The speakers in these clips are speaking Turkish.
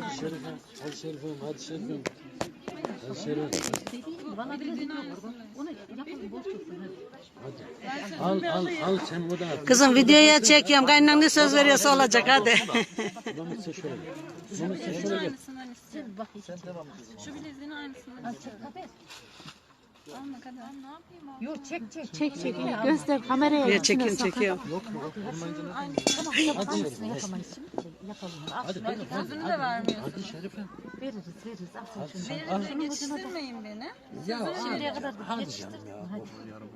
Hadi Şerifem, hadi Şerifem, hadi Şerifem. Hadi Şerifem. Bana bilezik yok. Onu yapalım boş tutsun. hadi. Al, al, al sen bu da. Kızım videoya çekiyorum. Kaynan ne söz veriyorsa olacak hadi. Mehmet sen şöyle. Mehmet sen şöyle istiyorum. Bak hiç. Şu bileziğin aynısından Yok çek çek. Çek çek. Göster kameraya. Ya çekiyorum çekiyorum. Tamam yapamayız. Yapamayız. Yapalım. Al Hadi hadi. Gözünü de vermiyorsun. Hadi Şerifem. veririz veririz. Sen şunu. Verin de geçiştirmeyin beni. Ya Şimdiye kadar hadi ya. Hadi.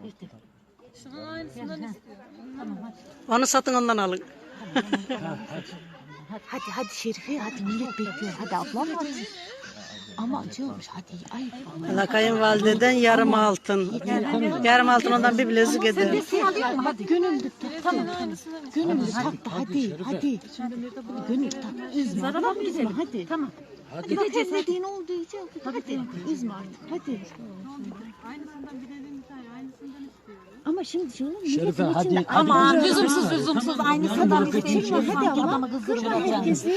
İşte. Şunun aynısından istiyorum. Tamam hadi. Onu satın ondan alın. Hadi hadi, hadi Şerife hadi millet bekliyor. Hadi ablam var. Ama acıyormuş hadi ayıp. Valla kayınvalideden yarım altın. Yarım altın ondan bir bilezik eder. Alıyor musun? Hadi gönüllük tak. Tamam tamam. Gönüllük tak da hadi hadi. Gönüllük tak. Üzme. Ablam üzme hadi. Tamam. Hadi. Gideceğiz ne oldu diyeceğim. Hadi. Üzme artık hadi. Ama şimdi şunu Şerife hadi. Aman lüzumsuz lüzumsuz aynısından isteyeceğim. Hadi adamı kızdırmayacaksın.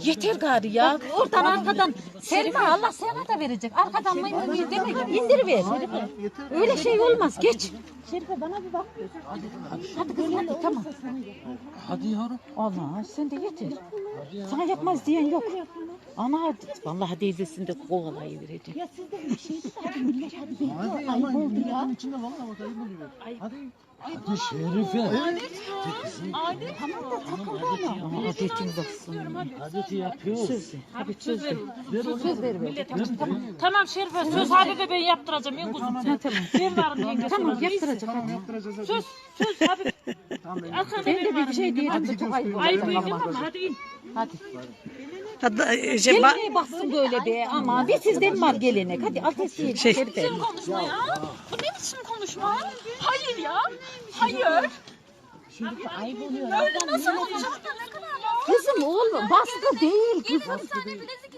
Yeter gari ya. Oradan arkadan Selma Allah sana da verecek. Arkadan mı demek indiriver. Öyle şey olmaz. Geç. Şerife bana bir bak. Hadi kızım hadi tamam. Hadi yavrum. Allah sen de yeter. Sana yapmaz diyen yok. Ama vallahi teyzesinde kovalayı verecek. Ya siz de bir şey hadi millet hadi bekliyor. Ayıp oldu ya. Hadi Şerife. Tamam da takıldı ama. Adetin baksın. Adeti yapıyoruz. Söz ver. Hadi söz ver. Söz ver ver. Tamam tamam. Tamam Şerife söz Habibe ben yaptıracağım en kuzum sen. tamam. Ben varım yenge. Tamam yaptıracak hadi. Söz söz Habib. Arkanda Ben de bir şey diyeceğim. Çok ayıp oldu. Ayıp Tamam, tamam. ama hadi in. Hadi. Hadi, şey, ba- Gelmeye baksın böyle be ama bir sizden var gelenek. Hadi ateş yiyin. Şey- Şerife. biçim konuşma ya? Bu ne biçim konuşma? Hayır ya. Hayır. Şerife ayıp oluyor. Öyle nasıl olacak da ne kadar? Kızım oğlum baskı değil Gelin kızım. bir tane bilezik